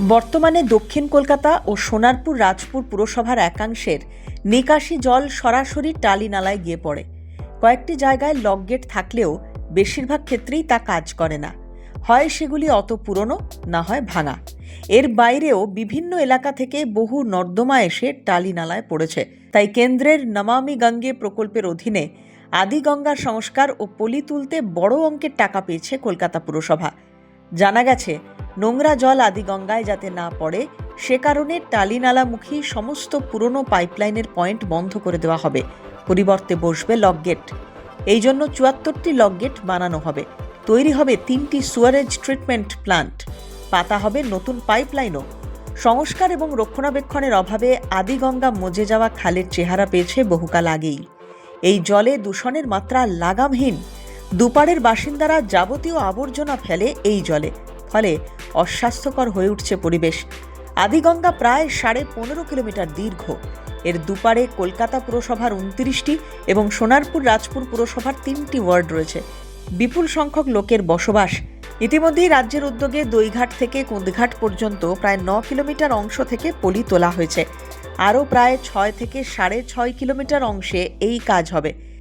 বর্তমানে দক্ষিণ কলকাতা ও সোনারপুর রাজপুর পুরসভার একাংশের নিকাশি জল সরাসরি টালি নালায় গিয়ে পড়ে। কয়েকটি জায়গায় লকগেট থাকলেও বেশিরভাগ ক্ষেত্রেই তা কাজ করে না। হয় সেগুলি অত পুরনো, না হয় ভাঙা। এর বাইরেও বিভিন্ন এলাকা থেকে বহু নর্দমা এসে টালি নালায় পড়েছে। তাই কেন্দ্রের নমামি গঙ্গে প্রকল্পের অধীনে আদিগঙ্গা সংস্কার ও পলি তুলতে বড় অঙ্কের টাকা পেয়েছে কলকাতা পুরসভা। জানা গেছে নোংরা জল আদিগঙ্গায় যাতে না পড়ে, সে কারণে টালিনালামুখী সমস্ত পুরনো পাইপলাইনের পয়েন্ট বন্ধ করে দেওয়া হবে। পরিবর্তে বসবে লকগেট এই জন্য চুয়াত্তরটি লকগেট বানানো হবে। তৈরি হবে তিনটি সুয়ারেজ ট্রিটমেন্ট প্লান্ট। পাতা হবে নতুন পাইপলাইনও। সংস্কার এবং রক্ষণাবেক্ষণের অভাবে আদিগঙ্গা মজে যাওয়া খালের চেহারা পেয়েছে বহুকাল আগেই। এই জলে দূষণের মাত্রা লাগামহীন। দুপাড়ের বাসিন্দারা যাবতীয় আবর্জনা ফেলে এই জলে। ফলে অস্বাস্থ্যকর হয়ে উঠছে পরিবেশ। আদিগঙ্গা প্রায় সাড়ে পনেরো কিলোমিটার দীর্ঘ। এর দুপারে কলকাতা পুরসভার উনত্রিশটি এবং সোনারপুর রাজপুর পুরসভার তিনটি ওয়ার্ড রয়েছে। বিপুল সংখ্যক লোকের বসবাস। ইতিমধ্যেই রাজ্যের উদ্যোগে দইঘাট থেকে কুঁদঘাট পর্যন্ত প্রায় ন কিলোমিটার অংশ থেকে পলি তোলা হয়েছে। আরও প্রায় ছয় থেকে সাড়ে ছয় কিলোমিটার অংশে এই কাজ হবে।